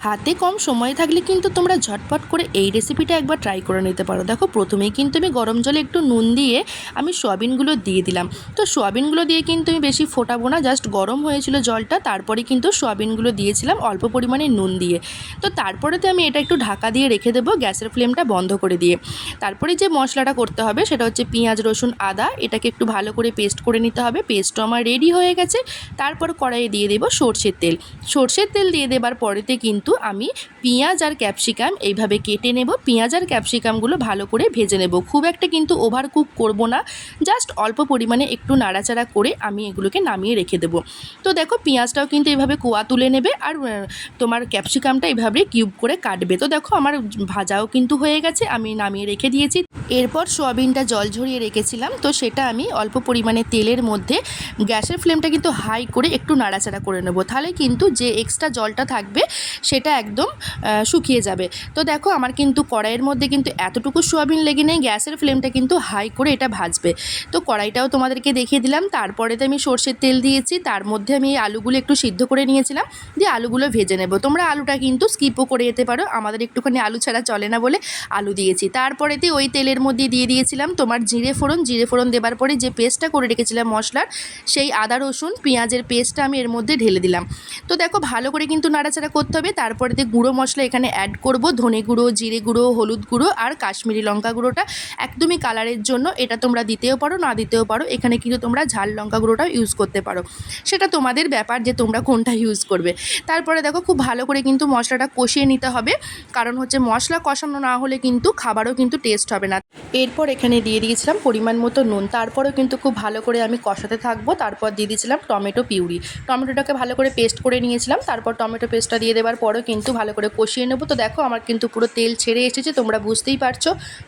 হাতে কম সময় থাকলে কিন্তু তোমরা ঝটপট করে এই রেসিপিটা একবার ট্রাই করে নিতে পারো। দেখো, প্রথমেই কিন্তু আমি গরম জলে একটু নুন দিয়ে আমি সোয়াবিনগুলো দিয়ে দিলাম। তো সোয়াবিনগুলো দিয়ে কিন্তু আমি বেশি ফোটাবো না জাস্ট গরম হয়েছিল জলটা, তারপরে কিন্তু সোয়াবিনগুলো দিয়েছিলাম অল্প পরিমাণে নুন দিয়ে। তো তারপরেতে আমি এটা একটু ঢাকা দিয়ে রেখে দেবো গ্যাসের ফ্লেমটা বন্ধ করে দিয়ে। তারপরে যে মশলাটা করতে হবে, সেটা হচ্ছে পেঁয়াজ, রসুন, আদা, এটাকে একটু ভালো করে পেস্ট করে নিতে হবে। পেস্টও আমার রেডি হয়ে গেছে। তারপর কড়াইয়ে দিয়ে দেবো সর্ষের তেল। সর্ষের তেল দিয়ে দেবার পরেতে কিন্তু আমি পেঁয়াজ আর ক্যাপসিকাম এইভাবে কেটে নেব। পেঁয়াজ আর ক্যাপসিকামগুলো ভালো করে ভেজে নেব। খুব একটা কিন্তু ওভার কুক করব না। জাস্ট অল্প পরিমাণে একটু নাড়াচাড়া করে আমি এগুলোকে নামিয়ে রেখে দেবো। তো দেখো, পেঁয়াজটাও কিন্তু এভাবে কোয়া তুলে নেবে আর তোমার ক্যাপসিকামটা এইভাবে কিউব করে কাটবে। তো দেখো, আমার ভাজাও কিন্তু হয়ে গেছে। আমি নামিয়ে রেখে দিয়েছি। এরপর সোয়াবিনটা জল ঝরিয়ে রেখেছিলাম, তো সেটা আমি অল্প পরিমাণে তেলের মধ্যে গ্যাসের ফ্লেমটা কিন্তু হাই করে একটু নাড়াচাড়া করে নেব। তাহলে কিন্তু যে এক্সট্রা জলটা থাকবে সেটা একদম শুকিয়ে যাবে। তো দেখো আমার কিন্তু কড়াইয়ের মধ্যে কিন্তু এতটুকু সোয়াবিন লেগে নেই, গ্যাসের ফ্লেমটা কিন্তু হাই করে এটা ভাজবে। তো কড়াইটাও তোমাদেরকে দেখিয়ে দিলাম, তারপরেতে আমি সর্ষের তেল দিয়েছি, তার মধ্যে আমি এই আলুগুলো একটু সিদ্ধ করে নিয়েছিলাম, দিয়ে আলুগুলো ভেজে নেব। তোমরা আলুটা কিন্তু স্কিপও করে যেতে পারো, আমাদের একটুখানি আলু ছাড়া চলে না বলে আলু দিয়েছি। তারপরেতে ওই তেলের মধ্যে দিয়ে দিয়েছিলাম তোমার জিরে ফোড়ন। জিরে ফোড়ন দেবার পরে যে পেস্টটা করে রেখেছিলাম মশলার, সেই আদা, রসুন, পেঁয়াজের পেস্টটা আমি এর মধ্যে ঢেলে দিলাম। তো দেখো, ভালো করে কিন্তু নাড়াচাড়া করতে হবে। তারপরে তারপরেতে গুঁড়ো মশলা এখানে অ্যাড করব, ধনে গুঁড়ো, জিরে গুঁড়ো, হলুদ গুঁড়ো আর কাশ্মীরি লঙ্কা গুঁড়োটা একদমই কালারের জন্য। এটা তোমরা দিতেও পারো, না দিতেও পারো। এখানে কিন্তু তোমরা ঝাল লঙ্কা গুঁড়োটাও ইউজ করতে পারো। সেটা তোমাদের ব্যাপার যে তোমরা কোনটা ইউজ করবে। তারপরে দেখো, খুব ভালো করে কিন্তু মশলাটা কষিয়ে নিতে হবে। কারণ হচ্ছে মশলা কষানো না হলে কিন্তু খাবারও কিন্তু টেস্ট হবে না। এরপর এখানে দিয়ে দিয়েছিলাম পরিমাণ মতো নুন। তারপরেও কিন্তু খুব ভালো করে আমি কষাতে থাকব। তারপর দিয়ে দিয়েছিলাম টমেটো পিউরি। টমেটোটাকে ভালো করে পেস্ট করে নিয়েছিলাম। তারপর টমেটো পেস্টটা দিয়ে দেওয়ার পরেও কিন্তু ভালো করে কষিয়ে নেব। তো দেখো, আমার কিন্তু পুরো তেল ছেড়ে এসেছে, তোমরা বুঝতেই পারছ।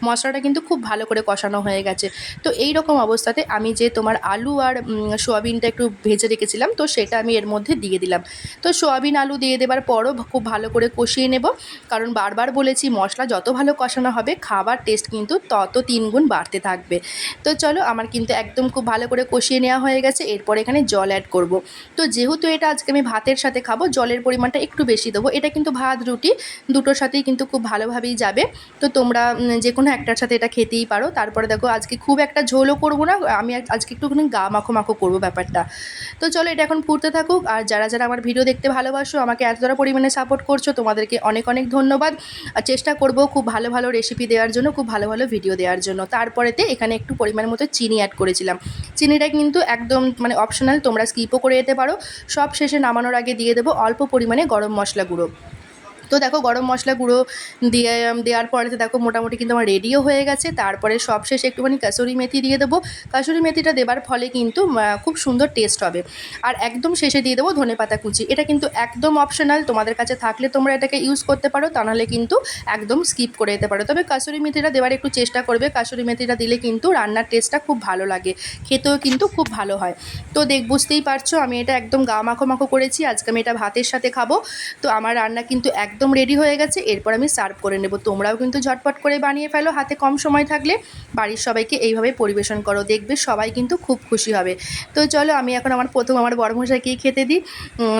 মশলাটা কিন্তু খুব ভালো করে কষানো হয়ে গেছে। তো এই রকম অবস্থাতে আমি যে তোমার আলু আর সোয়াবিনটা একটু ভেজে রেখেছিলাম, তো সেটা আমি এর মধ্যে দিয়ে দিলাম। তো সোয়াবিন, আলু দিয়ে দেবার পরও খুব ভালো করে কষিয়ে নেব। কারণ বারবার বলেছি, মশলা যত ভালো কষানো হবে, খাবার টেস্ট কিন্তু তত তিন গুণ বাড়তে থাকবে। তো চলো আমার কিন্তু একদম খুব ভালো করে কষিয়ে নেওয়া হয়ে গেছে, এরপর এখানে জল অ্যাড করব। তো যেহেতু এটা আজকে আমি ভাতের সাথে খাব, জলের পরিমাণটা একটু বেশি দেবো। এটা কিন্তু ভাত, রুটি দুটোর সাথেই কিন্তু খুব ভালোভাবেই যাবে। তো তোমরা যে কোনো একটার সাথে এটা খেতেই পারো। তারপরে দেখো আজকে খুব একটা ঝোলও করব না, আমি আজ- আজকে একটুখানি গা মাখো মাখো করব ব্যাপারটা। তো চলো এটা এখন ফুটতে থাকুক, আর যারা যারা আমার ভিডিও দেখতে ভালোবাসো, আমাকে এতটা পরিমাণে সাপোর্ট করছ, তোমাদেরকে অনেক অনেক ধন্যবাদ। আর চেষ্টা করব খুব ভালো ভালো রেসিপি দেওয়ার জন্য, খুব ভালো ভালো ভিডিও দেওয়ার জন্য। তারপরেতে এখানে একটু পরিমাণ মতো চিনি অ্যাড করেছিলাম। চিনিটা কিন্তু একদম মানে অপশনাল তোমরা স্কিপও করে যেতে পারো। সব শেষে নামানোর আগে দিয়ে দেবো অল্প পরিমাণে গরম মশলা গুঁড়ো। তো দেখো গরম মশলা গুঁড়ো দিয়ে দেওয়ার পরে তো দেখো মোটামুটি কিন্তু আমার রেডিও হয়ে গেছে। তারপরে সবশেষে একটুখানি কাসুরি মেথি দিয়ে দেবো। কাসুরি মেথিটা দেবার ফলে কিন্তু খুব সুন্দর টেস্ট হবে। আর একদম শেষে দিয়ে দেবো ধনে পাতা কুচি। এটা কিন্তু একদম অপশনাল তোমাদের কাছে থাকলে তোমরা এটাকে ইউজ করতে পারো, তা নাহলে কিন্তু একদম স্কিপ করে যেতে পারো। তবে কাসুরি মেথিটা দেওয়ার একটু চেষ্টা করবে। কাসুরি মেথিটা দিলে কিন্তু রান্নার টেস্টটা খুব ভালো লাগে। খেতেও কিন্তু খুব ভালো হয়। তো দেখ, বুঝতেই পারছ, আমি এটা একদম গা মাখো মাখো করেছি। আজকে আমি এটা ভাতের সাথে খাব। তো আমার রান্না কিন্তু একদম রেডি হয়ে গেছে, এরপর আমি সার্ভ করে নেব। তোমরাও কিন্তু ঝটপট করে বানিয়ে ফেলো, হাতে কম সময় থাকলে। বাড়ির সবাইকে এইভাবে পরিবেশন করো, দেখবে সবাই কিন্তু খুব খুশি হবে। তো চলো, আমি এখন আমার প্রথম আমার বড়মশাইকেই খেতে দিই।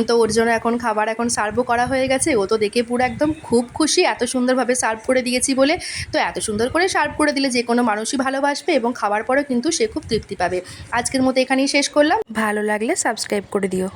তো ওর জন্য এখন খাবার এখন সার্ভও করা হয়ে গেছে। ও তো দেখে পুরো একদম খুব খুশি, এত সুন্দরভাবে সার্ভ করে দিয়েছি বলে। তো এত সুন্দর করে সার্ভ করে দিলে যে কোনো মানুষই ভালোবাসবে এবং খাবার পরেও কিন্তু সে খুব তৃপ্তি পাবে। আজকের মতো এখানেই শেষ করলাম। ভালো লাগলে সাবস্ক্রাইব করে দিও।